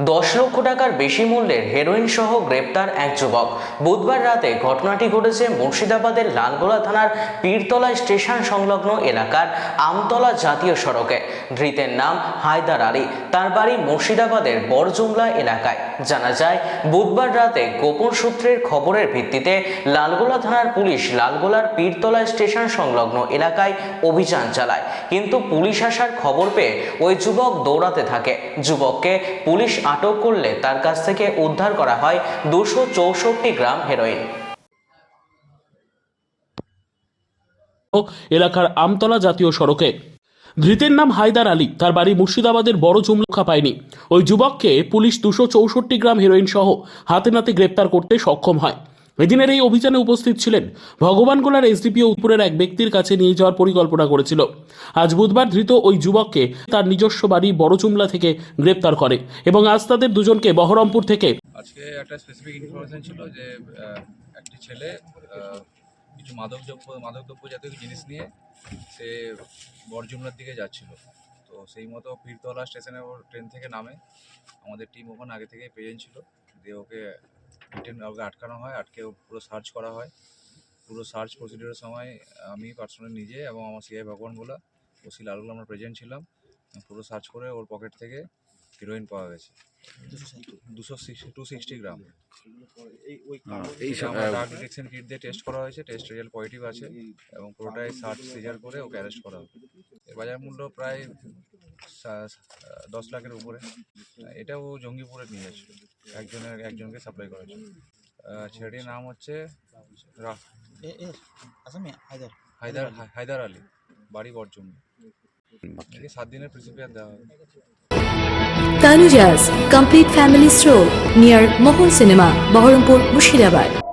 দশ লক্ষ টাকার বেশি মূল্যের হেরোইন সহ গ্রেপ্তার এক যুবক। বুধবার রাতে ঘটনাটি ঘটেছে মুর্শিদাবাদের লালগোলা থানার পীরতলা স্টেশন সংলগ্ন এলাকার আমতলা জাতীয় সড়কে। ধৃতের নাম হায়দার আলী। তার বাড়ি মুর্শিদাবাদের বরজুমলা এলাকায়। জানা যায়, বুধবার রাতে গোপন সূত্রের খবরের ভিত্তিতে লালগোলা থানার পুলিশ লালগোলার পীরতলা স্টেশন সংলগ্ন এলাকায় অভিযান চালায়। কিন্তু পুলিশ আসার খবর পেয়ে ওই যুবক দৌড়াতে থাকে। যুবককে পুলিশ আটক করলে তার কাছ থেকে উদ্ধার করা হয় দুশো চৌষট্টি গ্রাম হেরোইন। এলাকার আমতলা জাতীয় সড়কে। ধৃতের নাম হায়দার আলী, তার বাড়ি মুর্শিদাবাদের বড় জুমলুখা পায়নি। ওই যুবককে পুলিশ দুশো চৌষট্টি গ্রাম হেরোইন সহ হাতে নাতে গ্রেপ্তার করতে সক্ষম হয়। এদিনের এই অভিযানে উপস্থিত ছিলেন ভগবান ভগবানগোলার এসডিপিও উত্তরের এক ব্যক্তির কাছে নিয়ে যাওয়ার পরিকল্পনা করেছিল। আজ বুধবার ধৃত ওই যুবককে তার নিজস্ব বাড়ি বড়চুমলা থেকে গ্রেপ্তার করে এবং আজ তাদের দুজনকে বহরমপুর থেকে আজকে একটা স্পেসিফিক ইনফরমেশন ছিল যে একটি ছেলে কিছু মাদকদ্রব্য মাদকদ্রব্য জাতীয় জিনিস নিয়ে সে বরজুমলার দিকে যাচ্ছিল। তো সেই মতো পীরতলা স্টেশনে ট্রেন থেকে নামে। আমাদের টিম ওখানে আগে থেকে প্রেজেন্ট ছিল। দিয়ে ওকে রিটেন ওকে আটকানো হয় আটকে ও পুরো সার্চ করা হয়। পুরো সার্চ প্রসিডিওরের সময় আমি পার্সোনালি নিজে এবং আমার সিআই ভগবান বলা ওসি লালগুলো আমরা প্রেজেন্ট ছিলাম। পুরো সার্চ করে ওর পকেট থেকে হিরোইন পাওয়া গেছে। দুশো টু সিক্সটি গ্রাম। এই আমার ডিটেকশন কিট দিয়ে টেস্ট করা হয়েছে টেস্ট রেজাল্ট পজিটিভ আছে এবং পুরোটাই সার্চ সিজার করে ওকে অ্যারেস্ট করা হবে। এর বাজার মূল্য প্রায় সা- দশ লাখের উপরে। এটাও জঙ্গিপুরে নিয়ে যাচ্ছিল। একজনের একজনকে সাপ্লাই করা ছিল আহ, ছেলেটির নাম হচ্ছে হায়দার। হায়দার হায়দার আলী। বাড়ি বরজম সাত দিনের প্রিন্সিপিয়ার দেওয়া হবে Tanujas Complete Family Stroll near Mohol Cinema, Baharampur, Mushirabad.